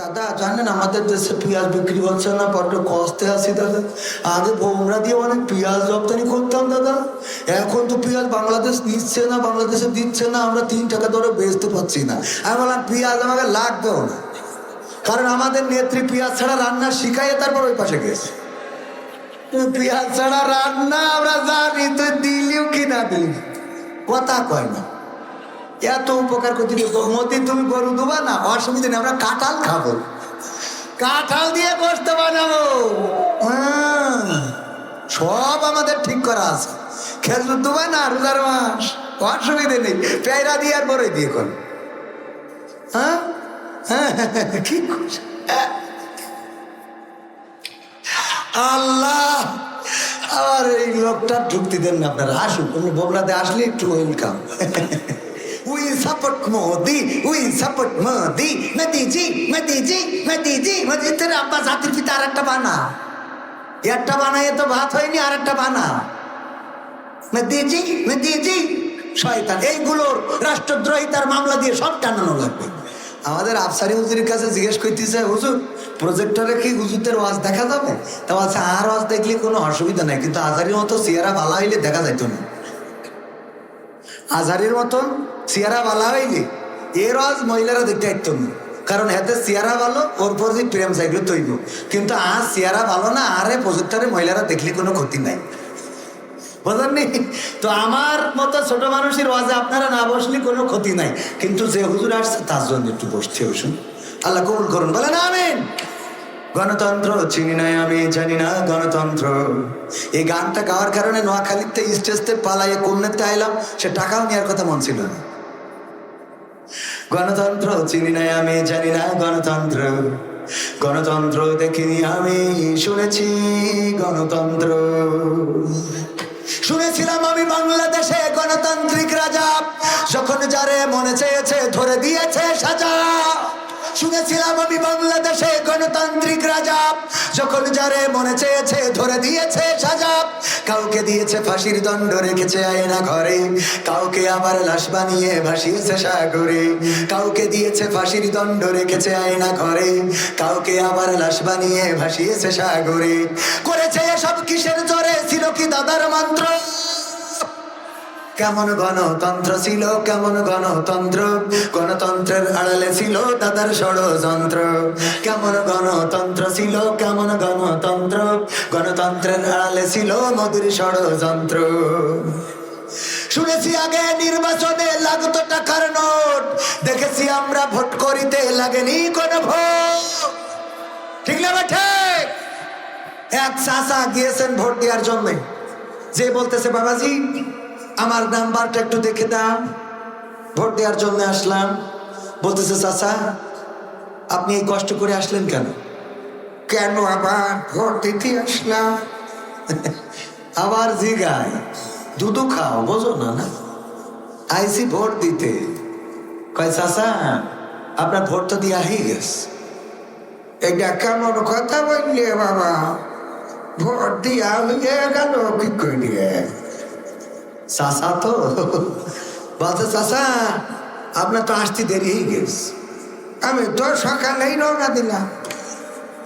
দাদা, জানেন আমাদের দেশে পেঁয়াজ বিক্রি হচ্ছে না বড্ড কষ্টে আছি দাদা। আগে বোমরা দিয়ে অনেক পেঁয়াজ রপ্তানি করতাম দাদা। এখন তো পেঁয়াজ বাংলাদেশ নিচ্ছে না, বাংলাদেশে দিচ্ছে না, আমরা তিন টাকা ধরে বেচতে পারছি না। আমি বললাম পেঁয়াজ আমাকে লাগবেও না। কারণ আমাদের নেত্রী পেঁয়াজ ছাড়া রান্না শিখাইয়ে তারপর ওই পাশে গেছে। পেঁয়াজ ছাড়া রান্না আমরা জানি, তুই দিলিও কি না দিলি? কথা কয় না। এত উপকার করতে মতি তুমি গরু দেবা না? অসুবিধা নেই আমরা কাঁঠাল খাব। কাঁঠাল দিয়ে বসতে বানাবো। হ্যাঁ, সব আমাদের ঠিক করা আছে। খেজুর দেবা না রোজার মাস? অসুবিধে নেই। পেয়ারা দিয়ে আর বড়ই দিয়ে কর। হ্যাঁ? হ্যাঁ, কি করছে? আল্লাহ আবার এই লোকটা ঢুকতে দেন না আপনারা। আসুন বোমরাতে আসলে একটু welcome we support Modi we support Modi Modiji Modiji Modiji Modi তোর আব্বা জাতির পিতা আর একটা বানা একটা বানায় তো ভাত হয়নি আর একটা বানা মোদিজি মোদিজি শয়তান এইগুলোর রাষ্ট্রদ্রোহিতার মামলা দিয়ে সব টানানো লাগবে। আমাদের আফসারি হুজুরের কাছে জিজ্ঞেস করতেছে, হুজুর প্রজেক্টরে কি হুজুরদের ওয়াজ দেখা যাবে? তা আর ওয়াজ দেখলে কোনো অসুবিধা নাই, কিন্তু আজারির মতো চেহারা ভালো হইলে দেখা যাইতো না। আজারির মতন চেহারা ভালো হইলে এর ওয়াজ মহিলারা দেখতে পাইতো না কারণ এতে চেহারা ভালো, ওর পর যে প্রেম চাইলে তৈব কিন্তু আজ চেহারা ভালো না, আরে প্রজেক্টরে মহিলারা দেখলে কোনো ক্ষতি নাই। বোঝেননি তো আমার মতো ছোট মানুষের ওয়াজে আপনারা না বসলে কোনো ক্ষতি নাই। কিন্তু যে হুজুর আসছে, তার জন্য একটু বসতে বসুন আল্লাহ কবুল করুন, বলেন আমিন। গণতন্ত্র চিনি নাই আমি, জানি না গণতন্ত্র। এই গানটা গাওয়ার কারণে নোয়াখালীতে স্টেজতে পালাইয়ে কমনেতে আইলাম, সে টাকাও নেওয়ার কথা মন ছিল না। গণতন্ত্র চিনি নাই আমি, জানি না গণতন্ত্র। গণতন্ত্র দেখিনি আমি, শুনেছি গণতন্ত্র। শুনেছিলাম আমি বাংলাদেশে গণতান্ত্রিক রাজা, যখন যারে মনে চেয়েছে ধরে দিয়েছে সাজা। শুনেছিলাম আমি বাংলাদেশে গণতান্ত্রিক রাজা। যখন যারে মনে চেয়েছে, ধরে দিয়েছে সাজা কাউকে দিয়েছে ফাঁসির দণ্ড, রেখেছে আয়না ঘরে। কাউকে আবার লাশ বানিয়ে ভাসিয়েছে সাগরে। কাউকে দিয়েছে ফাঁসির দণ্ড, রেখেছে আয়না ঘরে। কাউকে আবার লাশ বানিয়ে ভাসিয়েছে সাগরে। করেছে এসব কিসের জোরে, ছিল কি দাদার মন্ত্র? কেমন গণতন্ত্র ছিল, কেমন গণতন্ত্র গণতন্ত্রের আড়ালে ছিল দাদার ষড়যন্ত্র। কেমন গণতন্ত্র ছিল, কেমন গণতন্ত্র? গণতন্ত্রের আড়ালে ছিল মধুর ষড়যন্ত্র। শুনেছি আগে নির্বাচনে লাগতো টাকার নোট। দেখেছি আমরা ভোট করিতে লাগেনি কোন ভোট। ঠিক না ঠিক? এক চাষা গিয়েছেন ভোট দেওয়ার জন্য। যে বলতেছে, বাবাজি, আমার নাম্বারটা একটু দেখে দাও। ভোট দেওয়ার জন্য আসলাম। বলতেছে, চাচা, আপনি এই কষ্ট করে আসলেন কেন? কেন আবার ভোট দিতে আসলাম? আবার জিগায়, দুধু খাও, বোঝো না না? আইসি ভোট দিতে। কয়, চাচা, আপনার ভোট তো দিয়া হয়ে গেছে। এটা কেমন কথা বললে, বাবা? ভোট দিয়া হয়ে গেল, কি করিয়ে? চাষা তো? বলছে চাষা আপনার তো আসতে দেরি হয়ে গেছে। আমি তো সকালেই রওনা দিলাম।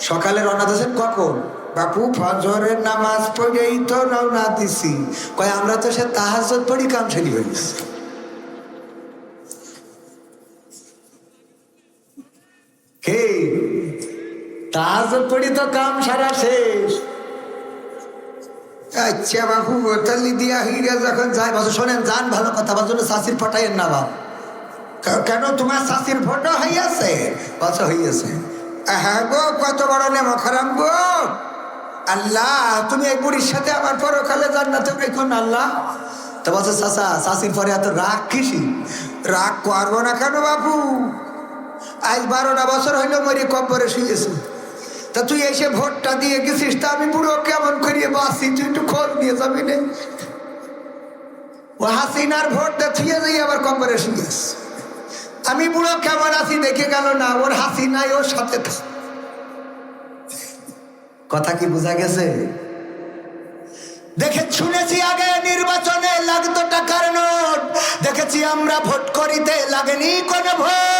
সকালে রওনা দিয়েছেন কখন? বাপু, ফজরের নামাজ পড়েই তো রওনা দিছি। কয়, আমরা তো সে তাহাজত পড়ি, কাম সেরি হয়েছি কে? তাহাজত পড়ি তো কাম সারা শেষ। আচ্ছা বাবু বোতলি দিয়া হিরে যখন যায় বাবু শোনেন, যান ভালো কথা বাজু শাশির ফটাইয়েন না বাবু কেন তোমার শাশির ফটো হইয়াছে বাচ্চা হইয়াছে হ্যাঁ গো, কত বড় নেমো খারাপ গো। আল্লাহ, তুমি এই বুড়ির সাথে আমার পরকালে জান্নাতে রেখুন আল্লাহ? তো বলছে চাষা শাশির পরে এত রাগ কিসি রাগ করব না কেন বাপু? আজ বারোটা বছর হইল মরি কব্বরে শুয়েছে। তা তুই এসে ভোটটা দিয়ে গেছিস, তা আমি বুড়ো কেমন করিয়ে বাসি তুই একটু খোঁজ নিয়ে যাবি না। ও হাসিনার ভোট দেখিয়ে যাই আবার কম্বরে শুয়েছ আমি বুড়ো কেমন আছি দেখে গেল না, ওর হাসি নাই, ওর সাথে কথা কি বোঝা গেছে? দেখে শুনেছি আগে নির্বাচনে লাগতো টাকার নোট, দেখেছি আমরা ভোট করিতে লাগেনি কোনো ভোট।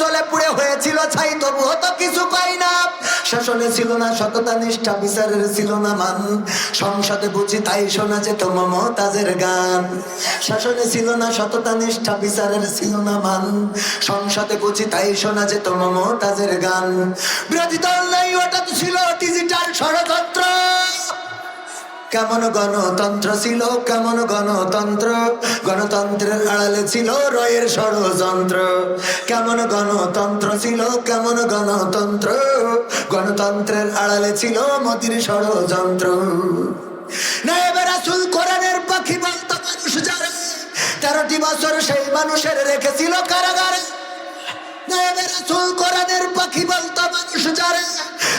জলে পুড়ে হয়েছিল ছাই, তবুও তো কিছু পাই না। শাসনে ছিল না সততা, নিষ্ঠা, বিচারের ছিল না মান। সংসদে বুঝি তাই শোনা যেত মমতাজের গান। শাসনে ছিল না সততা, নিষ্ঠা, বিচারের ছিল না মান। সংসদে বুঝি তাই শোনা যেত মমতাজের গান। বিরোধী দল নাই, ওটা তো ছিল ডিজিটাল ষড়যন্ত্র। কেমন গণতন্ত্র ছিল? কেমন গণতন্ত্র? গণতন্ত্রের আড়ালে ছিল রয়ের ষড়যন্ত্র। কেমন গণতন্ত্র ছিল? কেমন গণতন্ত্র? গণতন্ত্রের আড়ালে ছিল মতির ষড়যন্ত্র। নায়েবে রাসূল কোরআনের পাখি বলতো মানুষ যারা, তেরোটি বছর সেই মানুষের রেখেছিল কারাগারে। কোরআনের পাখি বলতো মানুষ যারা,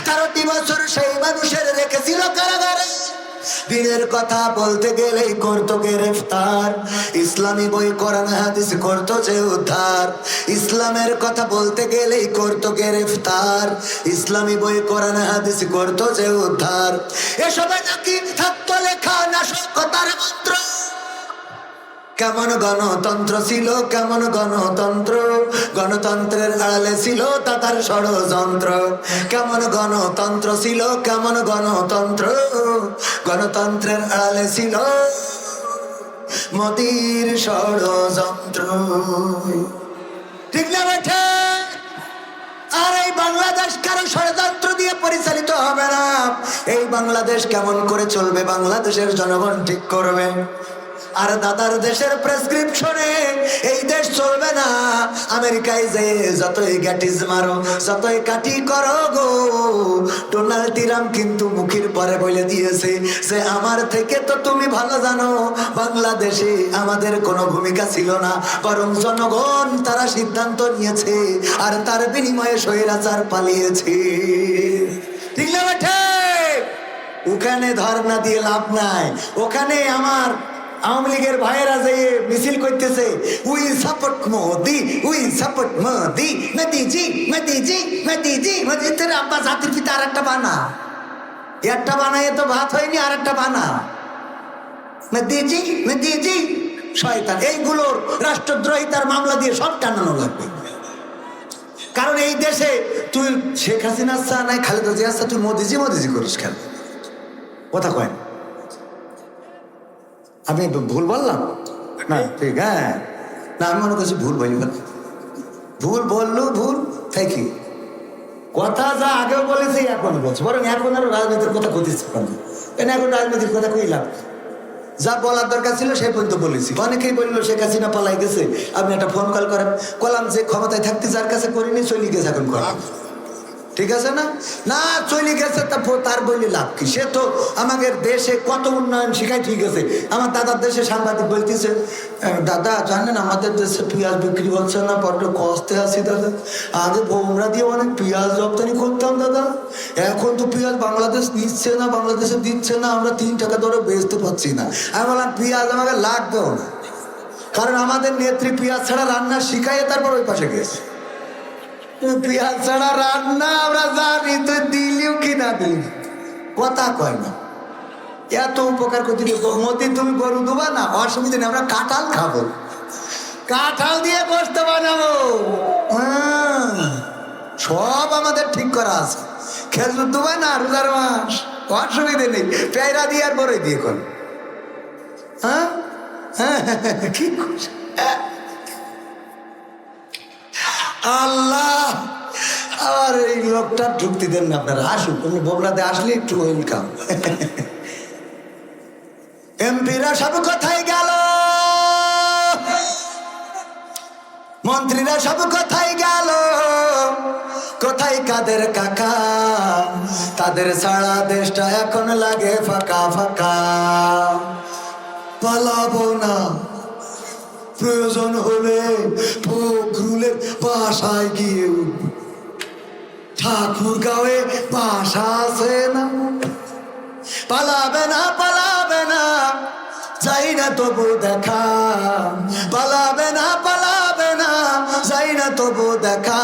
তেরোটি বছর সেই মানুষের রেখেছিল কারাগারে। দিনের কথা বলতে গেলেই করতো গ্রেফতার? ইসলামী বই কোরআন হাদিস করতো যে উদ্ধার। ইসলামের কথা বলতে গেলে করতো গ্রেফতার? ইসলামী বই কোরআন হাদিস করতো যে উদ্ধার। এসবে নাকি থাকতো লেখা নাশকতার মন্ত্র। কেমন গণতন্ত্র ছিল, কেমন গণতন্ত্র? গণতন্ত্রের আড়ালে ছিল তাতার ষড়যন্ত্র। কেমন গণতন্ত্র ছিল, কেমন গণতন্ত্র? গণতন্ত্রের আড়ালে ছিল মোদির ষড়যন্ত্র। ঠিক না বেঠে আর এই বাংলাদেশ কারও ষড়যন্ত্র দিয়ে পরিচালিত হবে না। এই বাংলাদেশ কেমন করে চলবে, বাংলাদেশের জনগণ ঠিক করবে। আর দাদার দেশের প্রেসক্রিপশনে এই দেশ চলবে না। আমেরিকায় যে যতই গ্যাটিস মারো, যতই কাটি করো গো, ডোনাল্ড ট্রাম্প কিন্তু মুখের পরে বলে দিয়েছে যে, আমার থেকে তো তুমি ভালো জানো, বাংলাদেশে আমাদের কোনো ভূমিকা ছিল না, বরং জনগণ তারা সিদ্ধান্ত নিয়েছে আর তার বিনিময়ে স্বৈরাচার পালিয়েছে। ঠিক ওখানে ধর্ণা দিয়ে লাভ নাই। ওখানে আমার আওয়ামী লীগের ভাইয়েরা যে মিছিল করতেছে, we support Modi, we support Modi, Modiji Modiji Modiji Modi তোর আব্বা জাতির পিতা আর একটা বানা একটা বানাই তো ভাত হয়নি আর একটা বানা। মোদিজি মোদিজি, শয়তান। এইগুলোর রাষ্ট্রদ্রোহিতার মামলা দিয়ে সব টানানো লাগবে। কারণ এই দেশে তুই শেখ হাসিনা চা নাই, খালেদা জিয়া তুই মোদিজি মোদিজি করিস কেন? কথা কয় না। আমি ভুল বললাম? না ঠিক হ্যাঁ। না আমি মনে করছি ভুল বলি ভুল। বলল ভুল ইউ কথা যা আগেও বলেছি এখন বলছি। বরং এখন আরও রাজনীতির কথা কইতেছি কেন এখন রাজনীতির কথা কইলাম যা বলার দরকার ছিল সেই পর্যন্ত বলেছি। অনেকেই বলল শেখ হাসিনা পালাই গেছে। আপনি একটা ফোন কল করেন কলাম যে ক্ষমতায় থাকতে যার কাছে করিনি চলে গেছে এখন করা ঠিক আছে না? না, চলে গেছে তা তার বললে লাভ কি? সে তো আমাদের দেশে কত উন্নয়ন শিখায় ঠিক আছে আমার দাদার দেশে সাংবাদিক বলতেছে দাদা, জানেন আমাদের দেশে পেঁয়াজ বিক্রি হচ্ছে না, বড্ড কষ্টে আছি দাদা। আগে বোমরা দিয়ে অনেক পেঁয়াজ রপ্তানি করতাম দাদা। এখন তো পেঁয়াজ বাংলাদেশ নিচ্ছে না, বাংলাদেশে দিচ্ছে না, আমরা তিন টাকা দরে বেচতে পারছি না। আমি বললাম, পেঁয়াজ আমাকে লাগবেও না। কারণ আমাদের নেত্রী পেঁয়াজ ছাড়া রান্না শিখাইয়ে তারপর ওই পাশে গেছে। পেঁয়াজ ছাড়া রান্না আমরা জানি তুই দিলিও কি না দিলি কথা কয় না এত উপকার করতে মতি তুমি গরু দেবা না অসুবিধা নেই আমরা কাঁঠাল খাব কাঁঠাল দিয়ে গোস্ত বানাবো সব আমাদের ঠিক করা আছে খেজুর দেবা না রোজার মাস অসুবিধে নেই পেয়ারা দিয়ে আর বড়ই দিয়ে কর হ্যাঁ হ্যাঁ, কি খুশি আল্লাহ! আর এই লোকটা ঢুকতে দেন না আপনারা আসুক উনি বোমরাতে আসলে একটু ওয়েলকাম এমপিরা সব কোথায় গেল। মন্ত্রীরা সব কোথায় গেল। কোথায় কাদের কাকা? তাদের সারা দেশটা এখন লাগে ফাঁকা ফাঁকা। পালাবো না। প্রয়োজন হলে ফখরুলের বাসায় গিয়ে। ঠাকুর গাঁয়ে বাসা আছে না। পালাবে না পালাবে না, যাই না তবু দেখা। পালাবে না পালাবে না, যাই না তবু দেখা।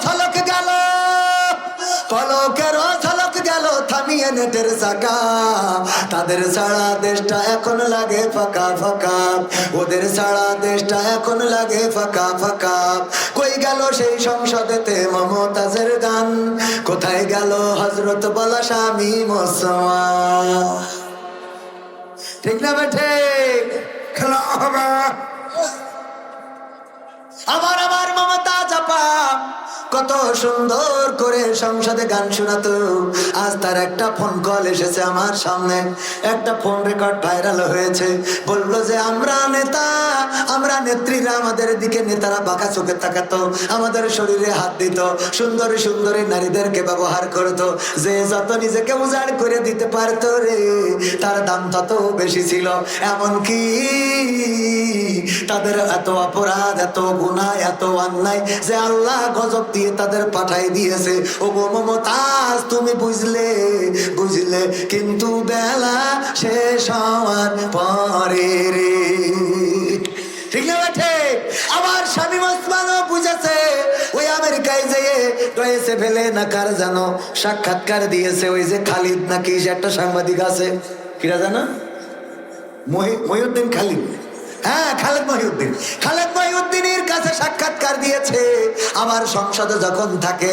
ঝলক গেল। পলকের ঝলক গেল, থামিয়ে নেটের চাকা। তাদের সারা দেশটা এখন লাগে ফাঁকা ফাঁকা। ওদের সারা দেশটা এখন লাগে ফাঁকা ফাঁকা। কই গেল সেই সংসদেতে মমতাজের গান? কোথায় গেল হজরত বলা স্বামী মোসমান ঠিক না বেঠে খেলা হবে। আমার আমার মমতা চাপা কত সুন্দর করে সংসদে গান শোনাতো। আজ তার একটা ফোন কল এসেছে আমার সামনে। একটা ফোন রেকর্ড ভাইরাল হয়েছে। বলল যে, আমরা নেতা, আমরা নেত্রীরা আমাদের দিকে নেতারা বাঁকা চোখে তাকাতো, আমাদের শরীরে হাত দিত, সুন্দরী সুন্দরী নারীদেরকে ব্যবহার করতো। যে যত নিজেকে উজাড় করে দিতে পারতো রে, তার দাম তত বেশি ছিল। এমনকি তাদের এত অপরাধ, এত গুণা এত অন্যায়, যে আল্লাহ গজব দিয়ে তাদের পাঠাই দিয়েছে। ও গো মমতাজ, তুমি বুঝলে বুঝলে, কিন্তু বেলা শেষ হওয়ার পরে রে। ঠিক না বেঠে? আবার স্বামী বুঝেছে, ওই আমেরিকায় যেয়ে রয়েছে ফেলে না কার জানো? সাক্ষাৎকার দিয়েছে ওই যে খালিদ নাকি একটা সাংবাদিক আছে। কিরা জানো? মহি- মহিউদ্দিন খালিদ। হ্যাঁ খালেদ মহিউদ্দিন। খালেদ মহিউদ্দিনের কাছে সাক্ষাৎকার দিয়েছে, আমার সংসদে যখন থাকে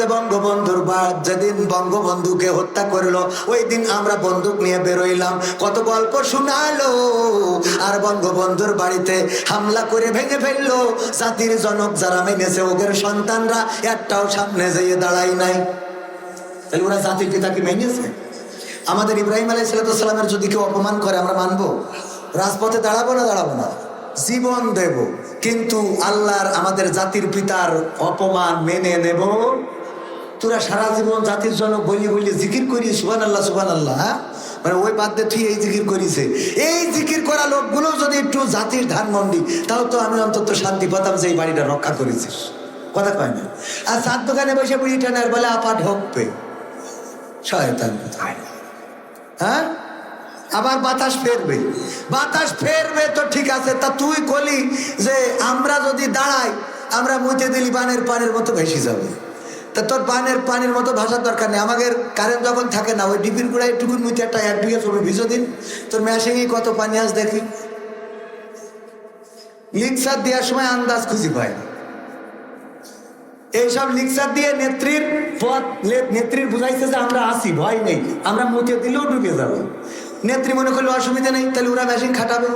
যে বঙ্গবন্ধুর বাদ, যেদিন বঙ্গবন্ধুকে হত্যা করল, ওই দিন আমরা বন্দুক নিয়ে বেরোইলাম। কত গল্প আর বঙ্গবন্ধুর বাড়িতে হামলা করে ভেঙে ফেলল। জাতির জনক যারা মেনেছে, ওদের সন্তানরা একটাও সামনে যেয়ে দাঁড়াই নাই। তাহলে ওরা জাতির পিতাকে মেনেছে? আমাদের ইব্রাহিম আলাই সালামের যদি কেউ অপমান করে, আমরা মানবো? রাজপথে দাঁড়াবো না দাঁড়াবো না। জীবন দেব, কিন্তু আল্লাহর আমাদের জাতির পিতার অপমান মেনে নেব। তোরা সারা জীবন জাতির জন্য বলি বলি জিকির করি সুবান আল্লাহ সুবান আল্লাহ হ্যাঁ? মানে ওই বাদ দিয়ে তুই এই জিকির করিছে এই জিকির করা লোকগুলো যদি একটু জাতির ধানমন্ডি তাও তো আমি অন্তত শান্তি পেতাম যে এই বাড়িটা রক্ষা করেছিস। কথা কয় না। আর সাত দোকানে বসে বুড়ি টানার বলে, আপা ঢোকবে। কোথায় হ্যাঁ? আবার বাতাস ফেরবে। বাতাস ফেরবে তো ঠিক আছে, তা তুই কলি যে আমরা যদি দাঁড়াই, আমরা মুইতে দিলি বানের পানির মতো ভেসে যাবে। তা তোর পানের পানির মতো ভাষার দরকার নেই। আমাদের কারেন্ট যখন থাকে না, ওই ডিপির গুড়ায় একটুকুন মুইতে একটা এক বিঘা জমি ভিজো দিন। তোর মেশিংয়ে কত পানি আস দেখি। লিক্সার দেওয়ার সময় আন্দাজ খুঁজি পায় এইসব লিকচার দিয়ে নেত্রীর পথ নেত্রীর বুঝাইছে যে আমরা আসি ভয় নেই। আমরা মুখে দিলেও ডুবে যাব। নেত্রী মনে করলে, অসুবিধা নেই, তাহলে ওরা মেশিন খাটাবে।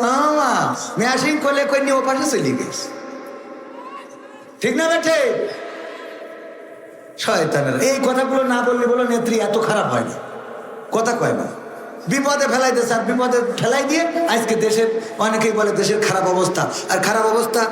মেশিন করলে কই নিয়ে ওপাশে চলে গেছে? ঠিক না বেঠে? শয়তানের, এই কথাগুলো না বললে বলো নেত্রী এত খারাপ হয় না। কথা কয় না। বিপদে ফেলাই দিয়েছে, আর বিপদে ফেলাই দিয়ে আজকে দেশের, অনেকেই বলে দেশের খারাপ অবস্থা। আর খারাপ অবস্থা